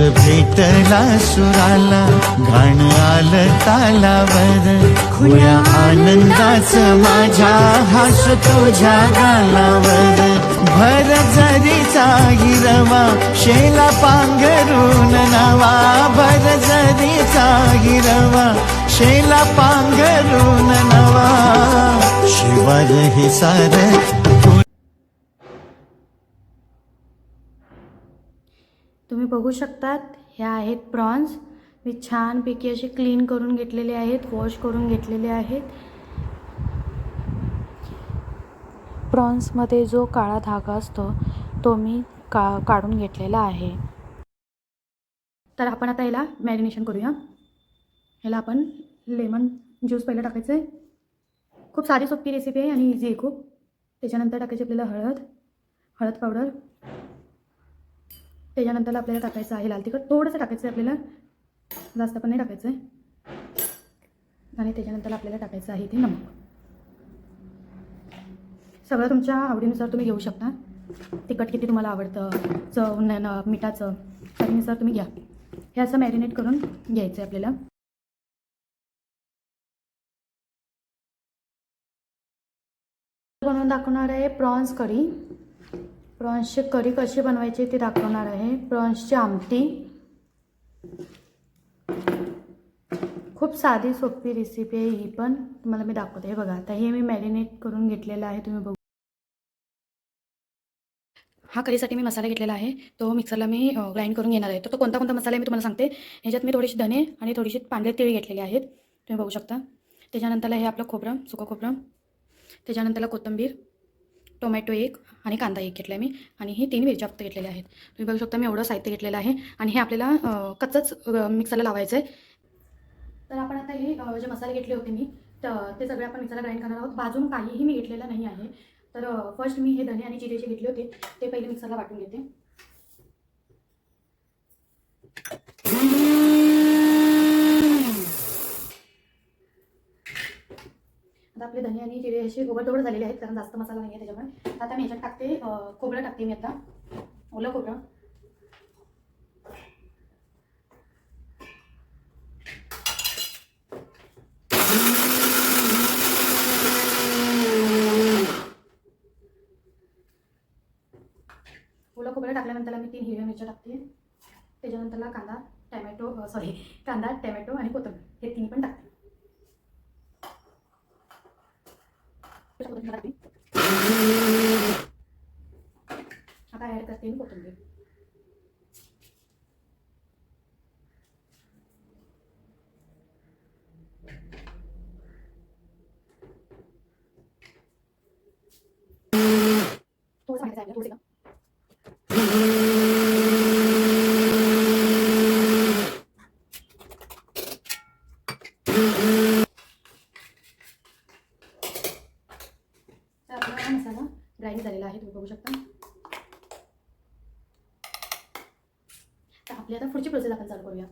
सूर भेटला सुराला गाण आलं तालावर. खुळ्या आनंदाच माझ्या हास तुझ्या गालावर भर जरीचा हिरवा शेला पांघरून नवा. भर जरीचा हिरवा शेला पांघरून नवा. शिवर हे सार तुम्ही बघू शकतात ह्या आहेत प्रॉन्स. मी छानपैकी असे क्लीन करून घेतलेले आहेत वॉश करून घेतलेले आहेत. प्रॉन्समध्ये जो काळा धागा असतो तो मी का काढून घेतलेला आहे. तर आपण आता याला मॅरिनेशन करूया. ह्याला आपण लेमन ज्यूस पहिलं टाकायचं आहे खूप साधी सोपी रेसिपी आहे आणि इझी आहे खूप. त्याच्यानंतर टाकायची आपल्याला हळद हळद पावडर. त्याच्यानंतर आपल्याला टाकायचं आहे लाल तिखट. थोडंसं टाकायचं आहे आपल्याला. जास्त पण नाही टाकायचं आहे. आणि त्याच्यानंतर आपल्याला टाकायचं आहे ते नमक. सगळं तुमच्या आवडीनुसार तुम्ही घेऊ शकता. तिखट किती तुम्हाला आवडतं चव न मिठाचं त्यानुसार तुम्ही घ्या. हे असं मॅरिनेट करून घ्यायचं आहे आपल्याला. बनवून दाखवणार आहे प्रॉन्स करी. प्रॉन्सची करी कशी बनवायची ते दाखवणार आहे. प्रॉन्सची आमटी. खूप साधी सोपी रेसिपी आहे ही पण. तुम्हाला मी दाखवते. हे बघा आता हे मी मॅरिनेट करून घेतलेलं आहे तुम्ही बघू. हा करीसाठी मी मसाला घेतलेला आहे. तो मिक्सरला मी ग्राइंड करून घेणार आहे. तर तो कोणता कोणता मसाला आहे मी तुम्हाला सांगते. ह्याच्यात मी थोडीशी धने आणि थोडीशी पांढरे तिळ घेतलेले आहेत. तुम्ही बघू शकता. त्याच्यानंतरला हे आपलं खोबरं सुकं खोबरं. त्याच्यानंतरला कोथिंबीर. टोमॅटो एक आणि कांदा एक घेतला आहे मी. आणि हे तीन मिरच्या फक्त घेतलेल्या आहेत. तुम्ही बघू शकता मी एवढं साहित्य घेतलेलं आहे. आणि हे आपल्याला कच्चंच मिक्सरला लावायचं आहे. तर आपण आता हे जे मसाले घेतले होते मी तर ते सगळे आपण मिक्सरला ग्राइंड करणार आहोत. भाजून काहीही मी घेतलेलं नाही आहे. तर फर्स्ट मी हे धने आणि जिरे जे घेतले होते ते पहिले मिक्सरला वाटून घेते. आता आणि जिरे असे ओबडधोबड झालेले आहेत कारण जास्त मसाला नाही आहे त्याच्यामुळे. आता मी याच्यात टाकते खोबरं टाकते मी आता. ओलं खोबरं. ओलं खोबरं टाकल्यानंतर मी तीन हिरव्या मिरच्या टाकते. त्याच्यानंतरला कांदा टॅमॅटो सॉरी कांदा टॅमॅटो आणि कोथंबीर. हे तिन्ही पण टाकते कोथिंबीर टाकते. आता ॲड करते मी कोथिंबीर थोडंसं पाणी टाकायचं, थोडंसं. तर आपला हा मसाला ग्राइंड झालेला आहे तुम्ही बघू शकता तर आपली आता पुढची प्रोसेस आपण चालू करूया.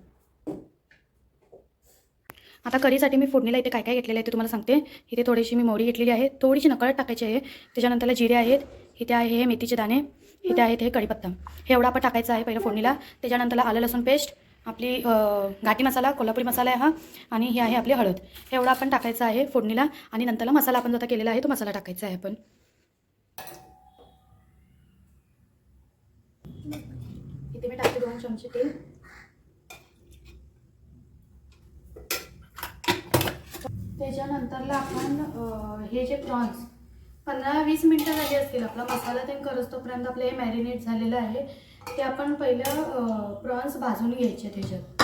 आता करीसाठी मी फोडणीला इथे काय काय घेतलेलं आहे ते तुम्हाला सांगते. इथे थोडीशी मी मोहरी घेतलेली आहे. थोडीशी नकळत टाकायची आहे. त्याच्यानंतरला जिरे आहेत. इथे आहे हे मेथीचे दाणे. इथे आहेत हे कढीपत्ता. हे एवढं आपण टाकायचं आहे पहिलं फोडणीला. त्याच्यानंतरला आलं लसूण पेस्ट. आपली घाटी मसाला कोल्हापुरी मसाला आहे हा. आणि ही आहे आपली हळद. हे एवढं आपण टाकायचं आहे फोडणीला. आणि नंतरला मसाला आपण जो आता केलेला आहे तो मसाला टाकायचा आहे आपण. इथे मी टाकते दोन चमचे तेल. त्याच्यानंतरला आपण हे जे प्रॉन्स पंधरा वीस मिनटं झाली असतील आपला मसाला ते करतोपर्यंत आपलं हे मॅरिनेट झालेलं आहे. ते आपण पहिलं प्रॉन्स भाजून घ्यायचे त्याच्यात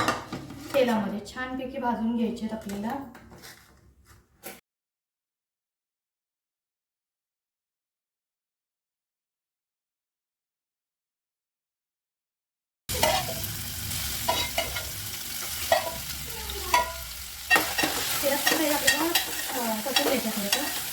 तेलामध्ये. छानपैकी भाजून घ्यायचे आपल्याला. तेलात पण हे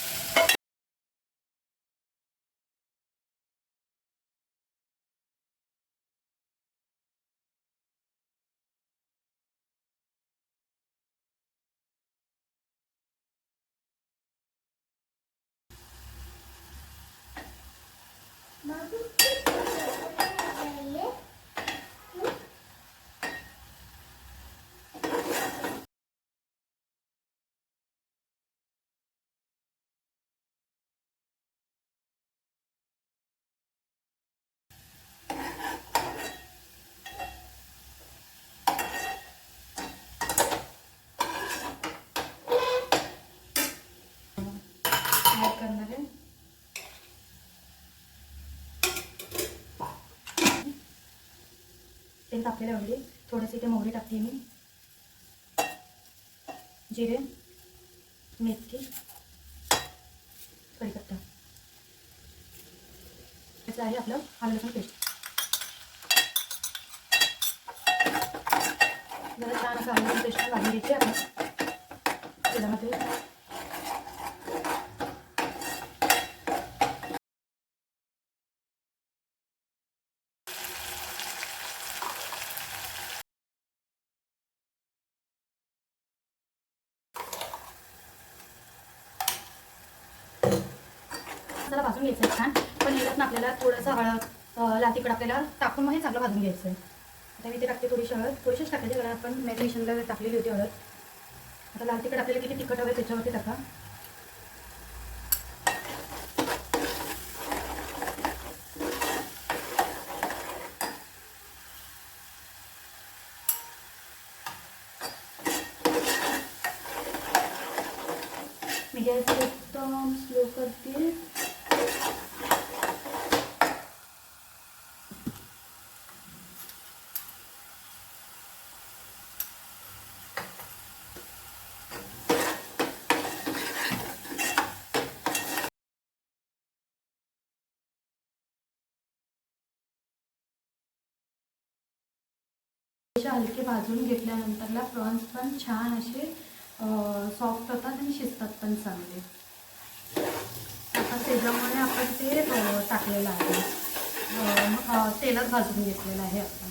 तेल तापलेलं आहे थोडेसे थोडंसं इथे मोहरी टाकते मी. जिरे मेथी कढीपत्ता. याचं आहे आपलं आलं लसूण पेस्ट. जरा छान असं आलं लसूण पेस्ट भाजून घ्यायची आपण तेलामध्ये मसाला भाजून घ्यायचा आहे छान. पण याच्यातनं आपल्याला थोडंसं हळद अं, आपल्याला टाकून मग हे चांगलं भाजून घ्यायचं आहे. आता मी ते टाकते थोडीशी हळद. थोडीशीच टाकायची कारण आपण मॅरिनेशनला टाकलेली होती हळद. आता लाल तिखट आपल्याला किती तिखट हवं त्याच्यावरती टाका. मी गॅस एकदम स्लो करते. हलके भाजून घेतल्यानंतरला प्रॉन्स पण छान असे सॉफ्ट होतात आणि शिजतात पण चांगले. आता त्याच्यामुळे आपण ते टाकलेलं आहे. तेलात भाजून घेतलेलं आहे आपण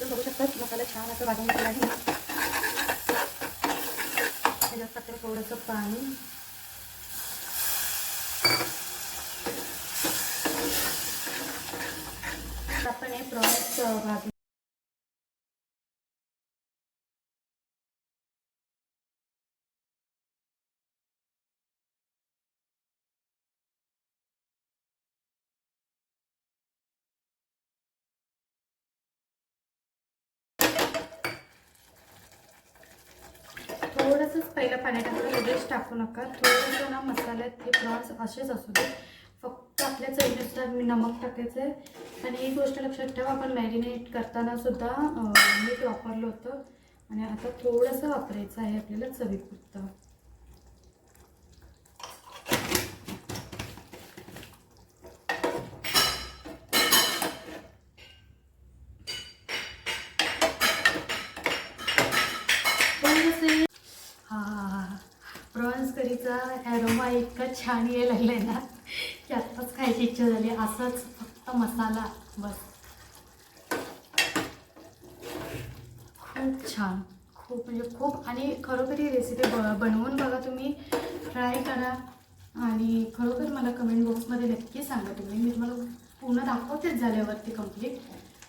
बघू शकता मसाला छान असं भाजून घेतला आहे. त्याच्यात टाकलं थोडंसं पाणी. आपण हे प्रॉन्स भाजून पहिलं पाण्यात टाकलं लगेच टाकू नका. थोडंसं ना मसाल्यात हे प्रॉन्स असेच असू दे. फक्त आपल्या चवीनुसार मी नमक टाकायचं आहे आणि एक गोष्ट लक्षात ठेवा आपण मॅरिनेट करताना सुद्धा मीठ वापरलं होतं. आणि आता थोडंसं वापरायचं आहे आपल्याला चवीपुरतं थोडंसं हा प्रॉन्स करीचा ॲरोमा इतकं छान यायला आहे ना की आत्ताच खायची इच्छा झाली. असंच फक्त मसाला बस. खूप छान. खूप म्हणजे खूप आणि खरोखर ही रेसिपी ब बनवून बघा तुम्ही. ट्राय करा. आणि खरोखर मला कमेंट बॉक्समध्ये नक्की सांगा तुम्ही. मी तुम्हाला पूर्ण दाखवतेच झाल्यावरती कंप्लीट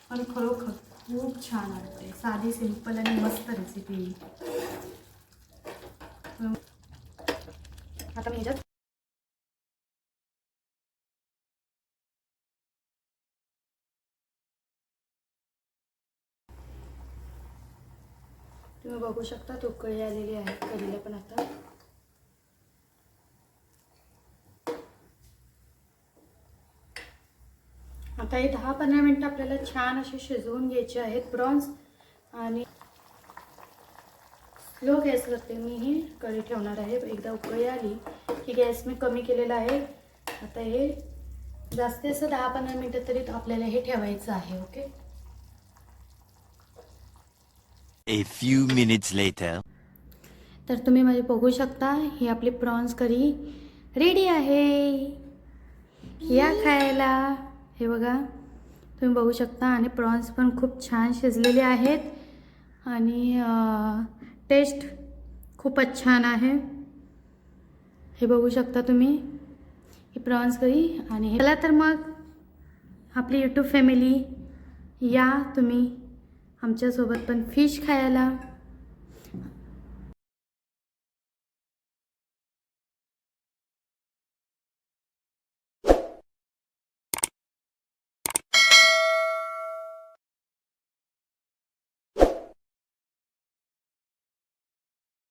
पण खरोखर खूप छान वाटते साधी सिंपल आणि मस्त रेसिपी आता मी ह्याच्यात तुम्ही बघू शकता उकळी आलेली आहे कढीला पण आता. आता हे दहा पंधरा मिनटं आपल्याला छान असे शिजवून घ्यायचे आहेत प्रॉन्स आणि स्लो गॅसवरती मी ही कढी ठेवणार आहे. एकदा उकळी आली की गॅस मी कमी केलेला आहे. आता हे जास्तीत जास्त दहा पंधरा मिनटं तरी आपल्याला हे ठेवायचं आहे okay? A few minutes later. तर तुम्ही माझे बघू शकता ही आपली प्रॉन्स करी रेडी आहे. या खायला. हे बघा तुम्ही बघू शकता आणि प्रॉन्स पण खूप छान शिजलेले आहेत. आणि टेस्ट खूपच छान आहे. हे बघू शकता तुम्ही. ही प्रॉन्स करी आणि हे- चला तर मग आपली यूट्यूब फॅमिली या तुम्ही आमच्यासोबत पण फिश खायला.